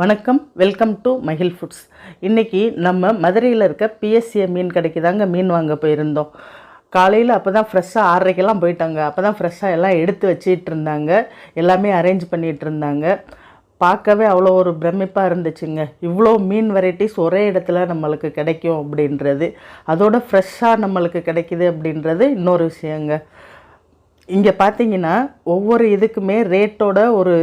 வணக்கம் welcome to மகிழ் foods இன்றைக்கி நம்ம மதுரையில் இருக்க பிஎஸ்சிஏ மீன் கடைக்கு தாங்க மீன் வாங்க போயிருந்தோம். காலையில் அப்போ தான் ஃப்ரெஷ்ஷாக ஆறரைக்கெல்லாம் போயிட்டாங்க. அப்போ தான் ஃப்ரெஷ்ஷாக எல்லாம் எடுத்து வச்சிட்டு இருந்தாங்க. எல்லாமே அரேஞ்ச் பண்ணிகிட்டு இருந்தாங்க. பார்க்கவே அவ்வளோ ஒரு பிரமிப்பாக இருந்துச்சுங்க. இவ்வளோ மீன் வெரைட்டிஸ் ஒரே இடத்துல நம்மளுக்கு கிடைக்கும் அப்படின்றது. அதோட ஃப்ரெஷ்ஷாக நம்மளுக்கு கிடைக்குது அப்படின்றது இன்னொரு விஷயங்க. இங்கே பார்த்தீங்கன்னா ஒவ்வொரு இதுக்குமே ரேட்டோட ஒரு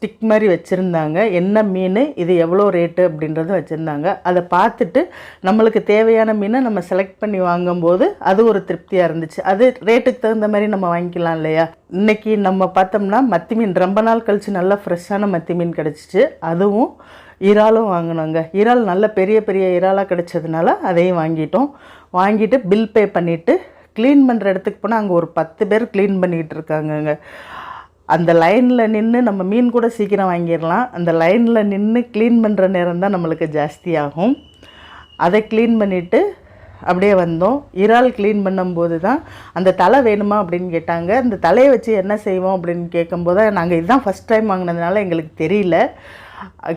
ஸ்டிக் மாதிரி வச்சுருந்தாங்க. என்ன மீன் இது எவ்வளோ ரேட்டு அப்படின்றதும் வச்சுருந்தாங்க. அதை பார்த்துட்டு நம்மளுக்கு தேவையான மீனை நம்ம செலக்ட் பண்ணி வாங்கும்போது அது ஒரு திருப்தியாக இருந்துச்சு. அது ரேட்டுக்கு தகுந்த மாதிரி நம்ம வாங்கிக்கலாம் இல்லையா? இன்றைக்கி நம்ம பார்த்தோம்னா மத்தி மீன் ரொம்ப நாள் கழித்து நல்லா ஃப்ரெஷ்ஷான மத்தி மீன் கிடச்சிச்சு. அதுவும் இறாலும் வாங்கினோங்க. இறால் நல்ல பெரிய பெரிய இறாலாக கிடச்சதுனால அதையும் வாங்கிட்டோம். வாங்கிட்டு பில் பே பண்ணிவிட்டு க்ளீன் பண்ணுற இடத்துக்கு போனால் அங்கே ஒரு பத்து பேர் க்ளீன் பண்ணிக்கிட்டு இருக்காங்கங்க. அந்த லைனில் நின்று நம்ம மீன் கூட சீக்கிரம் வாங்கிடலாம். அந்த லைனில் நின்று க்ளீன் பண்ணுற நேரம் தான் நம்மளுக்கு ஜாஸ்தியாகும் அதை க்ளீன் பண்ணிவிட்டு அப்படியே வந்தோம். இறால் க்ளீன் பண்ணும்போது தான் அந்த தலை வேணுமா அப்படின்னு கேட்டாங்க. அந்த தலையை வச்சு என்ன செய்வோம் அப்படின்னு கேட்கும்போது நாங்கள் இதுதான் ஃபஸ்ட் டைம் வாங்கினதுனால எங்களுக்கு தெரியல.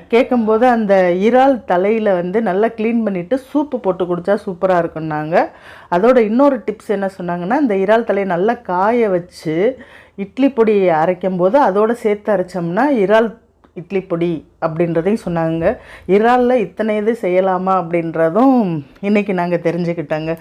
கேட்கும்போது அந்த இறால் தலையில் வந்து நல்லா க்ளீன் பண்ணிவிட்டு சூப்பு போட்டு குடித்தா சூப்பராக இருக்குன்னாங்க அதோட இன்னொரு டிப்ஸ் என்ன சொன்னாங்கன்னா இந்த இறால் தலையை நல்லா காய வச்சு இட்லி பொடி அரைக்கும் போது அதோடு சேர்த்து அரைச்சோம்னா இறால் இட்லி பொடி அப்படின்றதையும் சொன்னாங்க. இறாலில் இத்தனை இது செய்யலாமா அப்படின்றதும் இன்றைக்கி நாங்கள் தெரிஞ்சுக்கிட்டாங்க.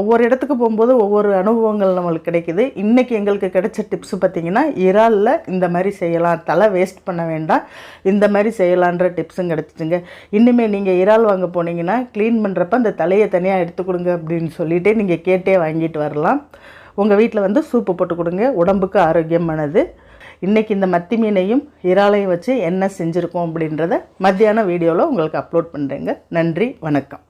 ஒவ்வொரு இடத்துக்கு போகும்போது ஒவ்வொரு அனுபவங்கள் நம்மளுக்கு கிடைக்குது. இன்றைக்கி எங்களுக்கு கிடைச்ச டிப்ஸ் பார்த்திங்கன்னா இறாலில் இந்த மாதிரி செய்யலாம் தலை வேஸ்ட் பண்ண வேண்டாம் இந்த மாதிரி செய்யலான்ற டிப்ஸும் கிடச்சிச்சுங்க இனிமேல் நீங்கள் இறால் வாங்க போனீங்கன்னா க்ளீன் பண்ணுறப்ப அந்த தலையை தனியாக எடுத்து கொடுங்க அப்படின்னு சொல்லிவிட்டு நீங்கள் கேட்டே வாங்கிட்டு வரலாம். உங்கள் வீட்டில் வந்து சூப்பு போட்டு கொடுங்க. உடம்புக்கு ஆரோக்கியமானது. இன்றைக்கி இந்த மத்தி மீனையும் இறாலையும் வச்சு என்ன செஞ்சுருக்கோம் அப்படின்றத மத்தியான வீடியோவில் உங்களுக்கு அப்லோட் பண்ணுறேங்க நன்றி வணக்கம்.